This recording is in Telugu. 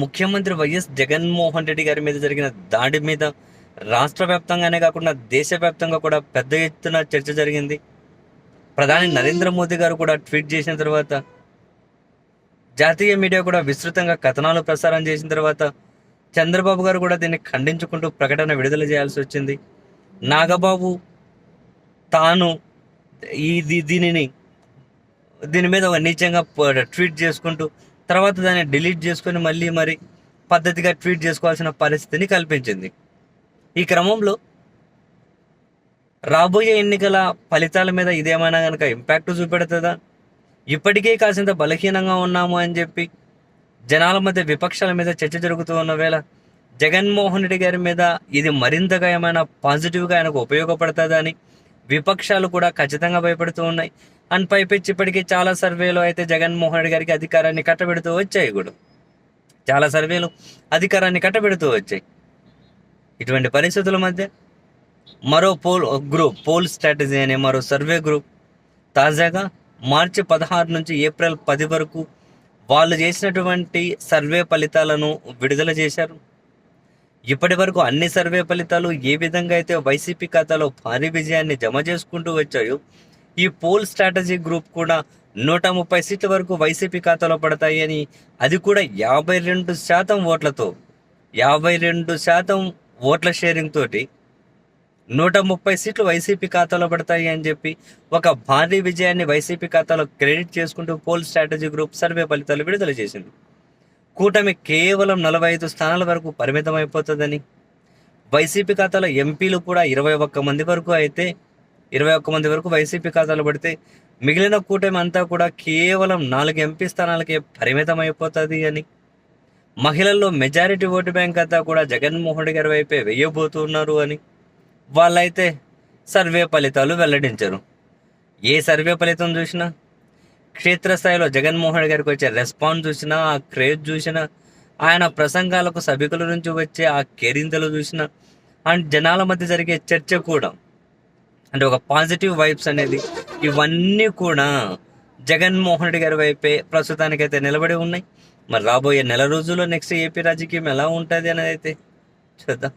ముఖ్యమంత్రి వైఎస్ జగన్మోహన్ రెడ్డి గారి మీద జరిగిన దాడి మీద రాష్ట్ర వ్యాప్తంగానే కాకుండా దేశవ్యాప్తంగా కూడా పెద్ద ఎత్తున చర్చ జరిగింది. ప్రధాని నరేంద్ర మోదీ గారు కూడా ట్వీట్ చేసిన తర్వాత జాతీయ మీడియా కూడా విస్తృతంగా కథనాలు ప్రసారం చేసిన తర్వాత చంద్రబాబు గారు కూడా దీన్ని ఖండించుకుంటూ ప్రకటన విడుదల చేయాల్సి వచ్చింది. నాగబాబు తాను ఈ దీనిని దీని మీద ఒక నీచంగా ట్వీట్ చేసుకుంటూ తర్వాత దాన్ని డిలీట్ చేసుకొని మళ్ళీ మరి పద్ధతిగా ట్వీట్ చేసుకోవాల్సిన పరిస్థితిని కల్పించింది. ఈ క్రమంలో రాబోయే ఎన్నికల ఫలితాల మీద ఇదేమైనా కనుక ఇంపాక్ట్ చూపెడుతుందా? ఇప్పటికే కాసింత బలహీనంగా ఉన్నాము అని చెప్పి జనాల మధ్య విపక్షాల మీద చర్చ జరుగుతూ ఉన్న వేళ జగన్మోహన్ రెడ్డి గారి మీద ఇది మరింతగా ఏమైనా పాజిటివ్గా ఆయనకు ఉపయోగపడుతుందా అని విపక్షాలు కూడా ఖచ్చితంగా భయపడుతూ ఉన్నాయి. అండ్ పైపెచ్చి ఇప్పటికీ చాలా సర్వేలు అయితే జగన్మోహన్ రెడ్డి గారికి అధికారాన్ని కట్టబెడుతూ వచ్చాయి కూడా. చాలా సర్వేలు అధికారాన్ని కట్టబెడుతూ వచ్చాయి. ఇటువంటి పరిస్థితుల మధ్య మరో పోల్ గ్రూప్ పోల్ స్ట్రాటజీ అనే మరో సర్వే గ్రూప్ తాజాగా మార్చి పదహారు నుంచి ఏప్రిల్ పది వరకు వాళ్ళు చేసినటువంటి సర్వే ఫలితాలను విడుదల చేశారు. ఇప్పటి వరకు అన్ని సర్వే ఫలితాలు ఏ విధంగా అయితే వైసీపీ ఖాతాలో భారీ విజయాన్ని జమ చేసుకుంటూ వచ్చాయో ఈ పోల్ స్ట్రాటజీ గ్రూప్ కూడా నూట ముప్పై సీట్ల వరకు వైసీపీ ఖాతాలో పడతాయి అని అది కూడా యాభై రెండు శాతం ఓట్లతో యాభై రెండు శాతం ఓట్ల షేరింగ్ తోటి నూట ముప్పై సీట్లు వైసీపీ ఖాతాలో పడతాయి అని చెప్పి ఒక భారీ విజయాన్ని వైసీపీ ఖాతాలో క్రెడిట్ చేసుకుంటూ పోల్ స్ట్రాటజీ గ్రూప్ సర్వే ఫలితాలు విడుదల చేసింది. కూటమి కేవలం నలభై ఐదు స్థానాల వరకు పరిమితం అయిపోతుందని వైసీపీ ఖాతాలో ఎంపీలు కూడా ఇరవై ఒక్క మంది వరకు అయితే ఇరవై ఒక్క మంది వరకు వైసీపీ ఖాతాలు పడితే మిగిలిన కూటమి అంతా కూడా కేవలం నాలుగు ఎంపీ స్థానాలకే పరిమితం అయిపోతుంది అని. మహిళల్లో మెజారిటీ ఓటు బ్యాంక్ అంతా కూడా జగన్మోహన్ రెడ్డి గారి వైపే వేయబోతున్నారు అని. వాళ్ళైతే సర్వే ఫలితాలు వెల్లడించరు. ఏ సర్వే ఫలితం చూసినా క్షేత్రస్థాయిలో జగన్మోహన్ రెడ్డి గారికి వచ్చే రెస్పాన్స్ చూసినా ఆ క్రేజ్ చూసినా ఆయన ప్రసంగాలకు సభికుల నుంచి వచ్చే ఆ కేరింతలు చూసినా అండ్ జనాల మధ్య జరిగే చర్చ కూడా అంటే ఒక పాజిటివ్ వైబ్స్ అనేది ఇవన్నీ కూడా జగన్మోహన్ రెడ్డి గారి వైపే ప్రస్తుతానికైతే నిలబడి ఉన్నాయి. మరి రాబోయే నెల రోజుల్లో నెక్స్ట్ ఏపీ రాజకీయం ఎలా ఉంటుంది అనేది అయితే చూద్దాం.